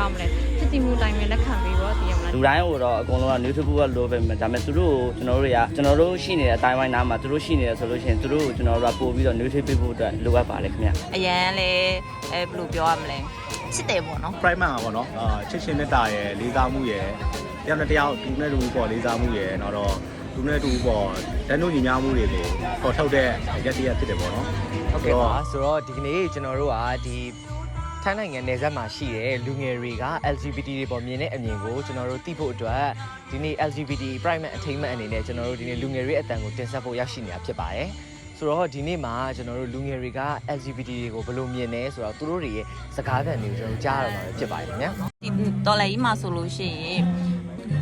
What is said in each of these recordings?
ပြောရမလဲဖြစ်တည်မှုတိုင်းပဲလက်ခံပြီးတော့တည်ရမလားလူတိုင်းကိုတော့အကုန်လုံးက new to book ကလိုပဲမှာဒါပေမဲ့သူတို့ကိုကျွန်တော်တို့တွေကကျွန်တော်တို့ရှိနေတဲ့အတိုင်းဝိုင်းနားမှာသူတို့ရှိနေတယ်ဆိုလို့ရှိရင်သူတို့ကိုကျွန်တော်တို့ကပို့ပြီးတော့ new to ပေးဖို့အတွက်လိုအပ်ပါလေခင်ဗျာအရန်လဲအဲဘယ်လိုပြောရမလဲချစ်တယ်ပေါ့နော် prime မှာပေါ့နော်အာချစ်ချင်းနဲ့တာရယ်လေးစားမှုရယ်တယောက်နဲ့တယောက်တူနဲ့တူပေါ့လေးစားမှုရယ်နောက်တော့တူနဲ့တူပေါ့တန်းတို့ညီညာမှုတွေကိုပေါ်ထုတ်တဲ့ရက်တရက်ဖြစ်တယ်ပေါ့နော်ဟုတ်ကဲ့ပါဆိုတော့ဒီကနေ့ကျွန်တော်တို့ကဒီ ထိုင်းနိုင်ငံနယ်စပ်မှာရှိတဲ့လူငယ်တွေက LGBT တွေပေါ်မြင်တဲ့အမြင်ကိုကျွန်တော်တို့သိဖို့အတွက်ဒီနေ့ LGBT private attainment အနေနဲ့ကျွန်တော်တို့ဒီနေ့လူငယ်တွေအတန်ကိုတင်ဆက်ဖို့ရောက်ရှိနေတာဖြစ်ပါတယ်ဆိုတော့ဒီနေ့မှာကျွန်တော်တို့လူငယ်တွေက LGBT တွေကိုဘယ်လိုမြင်လဲဆိုတော့သူတို့တွေရဲ့စကားသံတွေကိုကျွန်တော်ကြားရမှာဖြစ်ပါတယ်ခင်ဗျာဒီတော်လိုင်းကြီးမှာဆိုလို့ရှိရင်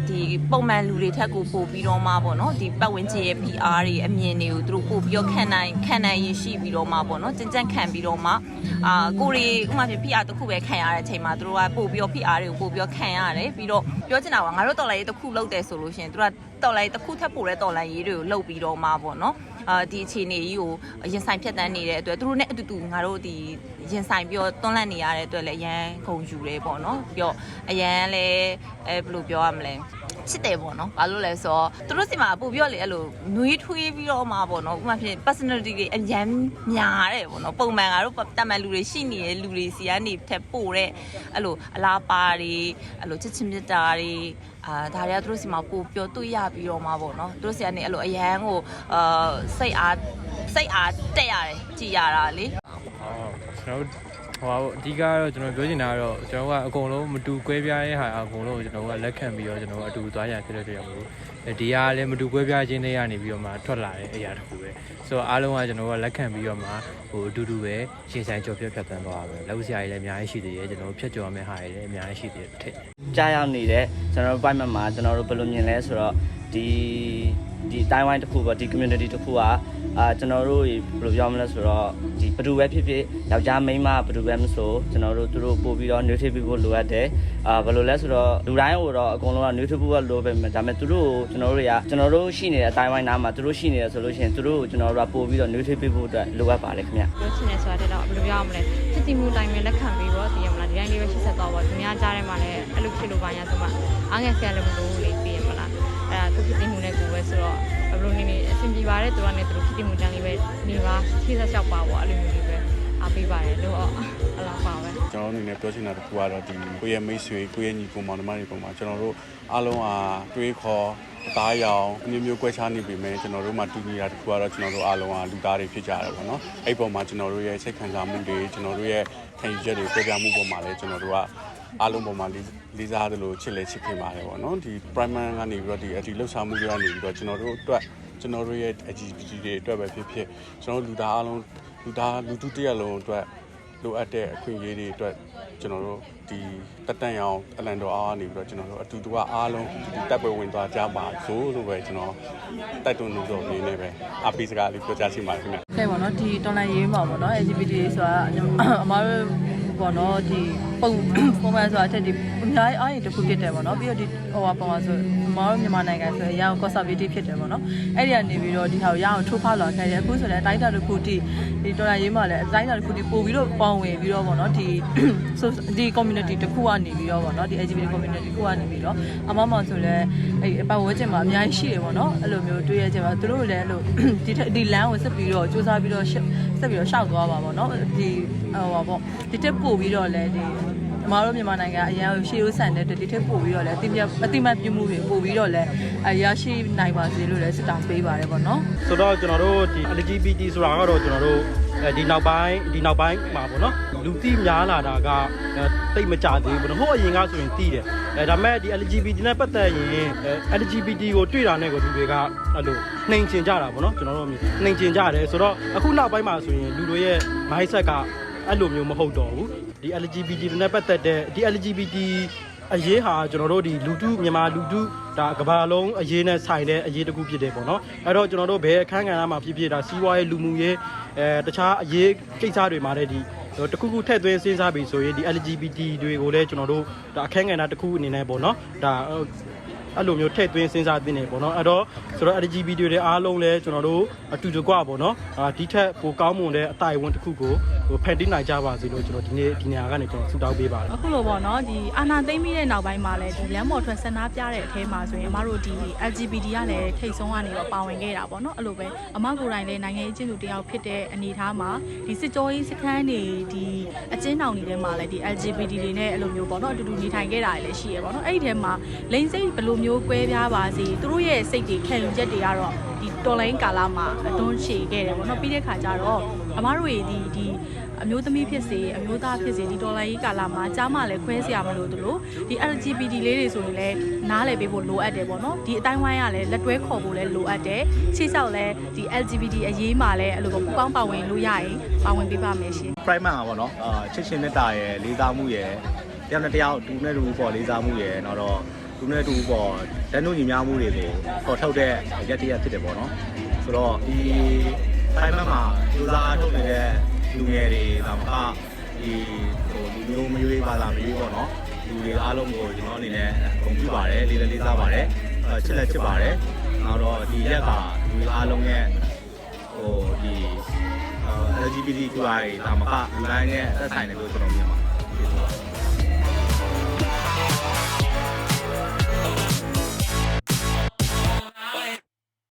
ဒီပုံမှန်လူတွေထက်ကိုပို့ပြီးတော့မှပေါ့နော်ဒီပတ်ဝန်းကျင်ရဲ့ PR တွေအမြင်တွေကိုသူတို့ပို့ပြီးတော့ခံနိုင်ခံနိုင်ရရှိပြီးတော့မှပေါ့နော်ကြင်ကြံ့ခံပြီးတော့မှအာကိုရီဥမာဖြစ် PR တစ်ခုပဲခံရတဲ့အချိန်မှာသူတို့ကပို့ပြီးတော့ PR တွေကိုပို့ပြီးတော့ခံရတယ်ပြီးတော့ပြောချင်တာကငါတို့တော်လိုင်းရေးတစ်ခုလုပ်တယ်ဆိုလို့ရှိရင်သူတို့ကတော်လိုင်းတစ်ခုထပ်ပို့တဲ့တော်လိုင်းရေးတွေကိုလုပ်ပြီးတော့မှပေါ့နော် အာဒီအခြေအနေကြီးကိုရင်ဆိုင်ဖြတ်တန်းနေတဲ့အတွက်သူတို့နဲ့အတူတူငါတို့ဒီရင်ဆိုင်ပြီးတော့တွန်းလှန်နေရတဲ့အတွက်လည်းအရန်ဂုဏ်ယူတယ်ပေါ့နော်ပြီးတော့အရန်လည်းအဲဘယ်လိုပြောရမလဲ ချစ်တယ်ပေါ့နော်ဘာလို့လဲဆိုတော့သူတို့စီမှာပို့ပြီးတော့လေအဲ့လိုနွေးထွေးပြီးတော့မှပေါ့နော်ဥပမာဖြစ် personality တွေအရန်များတယ်ပေါ့နော်ပုံမှန်ကတော့တမန်လူတွေရှိနေတဲ့လူတွေစီကနေထက်ပို့တဲ့အဲ့လိုအလားပါတွေအဲ့လိုချစ်ချင်းမြတ်တာတွေအာဒါတွေကသူတို့စီမှာပို့ပြောတွေ့ရပြီးတော့မှပေါ့နော်သူတို့စီကနေအဲ့လိုအရန်ကိုအာစိတ်အားစိတ်အားတက်ရတယ်ကြည်ရတာလေအော်ကျွန်တော် တို့ဟိုအဓိကတော့ကျွန်တော်ပြောချင်တာကတော့ကျွန်တော်ကအကုန်လုံးမတူကွဲပြားတဲ့ဟာအကုန်လုံးကိုကျွန်တော်ကလက်ခံပြီးတော့ကျွန်တော်အတူသွားရဖြစ်တဲ့တရားမလို့ဒီဟာလည်းမတူကွဲပြားခြင်းတွေကနေပြီးတော့မှထွက်လာတဲ့အရာတစ်ခုပဲဆိုတော့အားလုံးကကျွန်တော်ကလက်ခံပြီးတော့မှဟိုအတူတူပဲရှင်ဆိုင်ကြော်ပြတ်ဖြတ်တန်းသွားပါပဲလောက်စရာကြီးလည်းအများကြီးရှိသေးတယ်ကျွန်တော်ဖြတ်ကျော်ရမယ့်ဟာတွေလည်းအများကြီးရှိသေးတယ်ထက်ကြားရောက်နေတဲ့ကျွန်တော်တို့ဘိုက်မမှာကျွန်တော်တို့ဘယ်လိုမြင်လဲဆိုတော့ ဒီဒီတိုင်းဝိုင်းတစ်ခုပေါ့ဒီ community တစ်ခုကအာကျွန်တော်တို့ဘယ်လိုပြောမလဲဆိုတော့ဒီဘယ်သူပဲဖြစ်ဖြစ်ယောက်ျားမိန်းမဘယ်သူပဲမဆိုကျွန်တော်တို့သူတို့ပို့ပြီးတော့ nutrient ပေးဖို့လိုအပ်တယ်အာဘယ်လိုလဲဆိုတော့လူတိုင်းကိုတော့အကုန်လုံးက nutrient ပေးဖို့လိုပဲဒါပေမဲ့သူတို့ကိုကျွန်တော်တို့တွေကကျွန်တော်တို့ရှိနေတဲ့အတိုင်းဝိုင်းနားမှာသူတို့ရှိနေတယ်ဆိုလို့ရှိရင်သူတို့ကိုကျွန်တော်တို့ကပို့ပြီးတော့ nutrient ပေးဖို့အတွက်လိုအပ်ပါလေခင်ဗျပြောချင်တယ်ဆိုတာတော့ဘယ်လိုပြောရမလဲဖြစ်တည်မှုတိုင်းပဲလက်ခံပြီးတော့တည်ရမလားဒီတိုင်းလေးပဲရှိဆက်သွားပါသူများကြားထဲမှာလည်းအဲ့လိုဖြစ်လို့ပါညာဆိုမှအားငယ်ဆရာလည်းမလို့လေပြရမလား နေနေအဆင်ပြေပါတယ်သူကလည်းသူတို့ဖြစ်တည်မှုတန်းလေးပဲနေပါထိဆက်လျှောက်ပါပေါ့အဲ့လိုမျိုးလေးပဲအားပေးပါတယ်လို့အလားပါပဲကျွန်တော်အနေနဲ့ပြောချင်တာတစ်ခုကတော့ဒီကိုယ့်ရဲ့မိတ်ဆွေကိုယ့်ရဲ့ညီကိုမောင်နှမတွေပုံမှာကျွန်တော်တို့အားလုံးဟာတွေးခေါ်အသားရောင်အမျိုးမျိုးကွဲခြားနေပြီမဲ့ကျွန်တော်တို့မှတူညီတာတစ်ခုကတော့ကျွန်တော်တို့အားလုံးဟာလူသားတွေဖြစ်ကြတယ်ပေါ့နော်အဲ့ပုံမှာကျွန်တော်တို့ရဲ့စိတ်ခံစားမှုတွေကျွန်တော်တို့ရဲ့ခံယူချက်တွေပြပြမှုပုံမှာလည်းကျွန်တော်တို့ကအားလုံးပုံမှာလေးလေးစားသလိုချစ်လေချစ်ခင်ပါတယ်ပေါ့နော်ဒီ primer ကနေပြီးတော့ဒီအဒီလှုပ်ရှားမှုတွေကနေပြီးတော့ကျွန်တော်တို့အတွက် ကျွန်တော်တို့ရဲ့ LGBT တွေအတွက်ပဲဖြစ်ဖြစ်ကျွန်တော်တို့လူသားအားလုံးလူသားလူထုတစ်ရပ်လုံးအတွက်လိုအပ်တဲ့အခွင့်အရေးတွေအတွက်ကျွန်တော်တို့ဒီတက်တန့်ရအောင်အလန်တော်အားကနေပြီးတော့ကျွန်တော်တို့အတူတူကအားလုံးဒီတက်ပွဲဝင်သွားကြပါစို့လို့ပဲကျွန်တော်တိုက်တွန်းလို့ဆိုနေနေပဲအပီစကားလေးပြောကြားချင်ပါတယ်ခင်ဗျခဲ့ပေါ့နော်ဒီ online ရေးမှာပေါ့နော် LGBT ဆိုတာအမတို့ပေါ့နော်ဒီပုံပုံမှန်ဆိုတာချက်ဒီအများကြီးအားရင်တစ်ခုဖြစ်တယ်ပေါ့နော်ပြီးတော့ဒီဟိုဟာပုံမှာဆိုအမတို့မြန်မာနိုင်ငံဆိုရအောင် conservative ဖြစ်တယ်ပေါ့နော်အဲ့ဒီကနေပြီးတော့ဒီဟာကိုရအောင်ထိုးဖောက်လာခဲ့တယ်အခုဆိုလည်းအတိုင်းအတာတစ်ခုတိဒီ online ရေးမှာလည်းအတိုင်းအတာတစ်ခုတိပို့ပြီးတော့ပေါဝင်ပြီးတော့ပေါ့နော်ဒီဆိုဒီ community တစ်ခုကနေပြီးတော့ပေါ့နော်ဒီ LGBT community တစ်ခုကနေပြီးတော့အမမောင်ဆိုလည်းအဲ့အပတ်ဝန်းကျင်မှာအများကြီးရှိတယ်ပေါ့နော်အဲ့လိုမျိုးတွေ့ရကြပါသူတို့လည်းအဲ့လိုဒီဒီလမ်းကိုဆက်ပြီးတော့စူးစမ်းပြီးတော့ဆက်ပြီးတော့ရှောက်သွားပါပေါ့နော်ဒီဟိုပါပေါ့ဒီတက်ပို့ပြီးတော့လည်းဒီအ မားတို့မြန်မာနိုင်ငံအရင်ရှေးဦးဆန်တဲ့ဒီထက်ပို့ပြီးတော့လည်းအတိမအတိမပြုမှုတွေပို့ပြီးတော့လည်းအရရှိနိုင်ပါစေလို့လည်းစတောင်းပေးပါတယ်ပေါ့နော်ဆိုတော့ကျွန်တော်တို့ဒီ LGBT ဆိုတာကတော့ကျွန်တော်တို့အဲဒီနောက်ပိုင်းဒီနောက်ပိုင်းမှာပေါ့နော်လူသိများလာတာကတိတ်မကြသေးဘူးပေါ့နော်ဟိုအရင်ကဆိုရင်သိတယ်အဲဒါပေမဲ့ဒီ LGBT နဲ့ပတ်သက်ရင် LGBT ကိုတွေ့တာနဲ့ကိုလူတွေကအဲ့လိုနှိမ်ချင်ကြတာပေါ့နော်ကျွန်တော်တို့နှိမ်ချင်ကြတယ်ဆိုတော့အခုနောက်ပိုင်းမှာဆိုရင်လူတွေရဲ့ mindset ကအဲ့လိုမျိုးမဟုတ်တော့ဘူး ဒီ LGBT နဲ့ပတ်သက်တဲ့ဒီ LGBT အရေးဟာကျွန်တော်တို့ဒီလူထုမြန်မာလူထုဒါကဘာလုံးအရေးနဲ့ဆိုင်တဲ့အရေးတစ်ခုဖြစ်တယ်ပေါ့နော်အဲ့တော့ကျွန်တော်တို့ဘယ်အခန်းကဏ္ဍမှာဖြစ်ဖြစ်ဒါစီးပွားရေးလူမှုရေးအဲတခြားအရေးကိစ္စတွေမှာလည်းဒီတခုခုထည့်သွင်းစဉ်းစားပြီးဆိုရင်ဒီ LGBT တွေကိုလည်းကျွန်တော်တို့ဒါအခန်းကဏ္ဍတစ်ခုအနေနဲ့ပေါ့နော်ဒါ အဲ့လိုမျိုးထည့်သွင်းစဉ်းစားသင့်တယ်ပေါ့နော်အဲ့တော့ဆိုတော့ LGBT တွေအားလုံးလည်းကျွန်တော်တို့အတူတကွပေါ့နော်အာဒီထက်ပိုကောင်းမွန်တဲ့အတိုင်းအဝန်တစ်ခုကိုဟိုဖန်တီးနိုင်ကြပါစေလို့ကျွန်တော်ဒီနေ့ဒီနေရာကနေကျွန်တော်ဆုတောင်းပေးပါတယ်အခုလိုပေါ့နော်ဒီအာနာသိမ့်ပြီးတဲ့နောက်ပိုင်းမှာလည်းဒီလမ်းပေါ်ထွက်ဆန္ဒပြတဲ့အထဲမှာဆိုရင်အမတို့ဒီ LGBT ကလည်းထိတ်ဆုံးကနေတော့ပါဝင်ခဲ့တာပေါ့နော်အဲ့လိုပဲအမကိုယ်တိုင်လည်းနိုင်ငံရေးကျင့်သူတယောက်ဖြစ်တဲ့အနေအထားမှာဒီစစ်ကြောရေးစခန်းတွေဒီအကျဉ်းတောင်တွေထဲမှာလည်းဒီ LGBT တွေနဲ့အဲ့လိုမျိုးပေါ့နော်အတူတူနေထိုင်ခဲ့တာလည်းရှိရပေါ့နော်အဲ့ဒီထဲမှာလိန်စိတ်ဘယ်လိုမျိုးကွဲပြားပါစေသူတို့ရဲ့စိတ်တွေခံယူချက်တွေကတော့ဒီတော်လိုင်းကာလမှာအတွန်းချေခဲ့တယ်ပေါ့နော်ပြီးတဲ့ခါကျတော့အမတို့ရဲ့ဒီဒီအမျိုးသမီးဖြစ်စေအမျိုးသားဖြစ်စေဒီဒေါ်လာကြီးကာလာမှာကြားမှလည်းခွဲစရာမလိုသလိုဒီ LGBT လေးတွေဆိုရင်လည်းနားလည်ပေးဖို့လိုအပ်တယ်ပေါ့နော်ဒီအတိုင်းဝိုင်းကလည်းလက်တွဲခေါ်ဖို့လည်းလိုအပ်တယ်ခြေလျှောက်လည်းဒီ LGBT အရေးမှာလည်းအဲ့လိုပေါ့ပူပေါင်းပါဝင်လို့ရရင်ပါဝင်ပေးပါမယ်ရှင် prime မှာပေါ့နော်အာချစ်ချင်းမေတ္တာရယ်လေးစားမှုရယ်တယောက်နဲ့တယောက်တူနဲ့တူပေါ်လေးစားမှုရယ်နောက်တော့ တူနဲ့တူပေါ်တန်းတူညီများမှုတွေကိုပေါ်ထုတ်တဲ့ရက်တရက်ဖြစ်တယ်ပေါ့နော်ဆိုတော့ဒီ prime မှာလူစားထုတ်နေတဲ့လူငယ်တွေဒါမှမဟုတ်ဒီဟိုလူမျိုးမရွေးပါလားမရွေးပေါ့နော်လူတွေအားလုံးကိုကျွန်တော်အနေနဲ့ဂုဏ်ပြုပါတယ်လေးလည်းလေးစားပါတယ်အဲချစ်လည်းချစ်ပါတယ်နောက်တော့ဒီရက်ကလူတွေအားလုံးရဲ့ဟိုဒီ LGBT QI ဒါမှမဟုတ်လူတိုင်းနဲ့သက်ဆိုင်တယ်လို့ကျွန်တော်မြင်ပါတယ်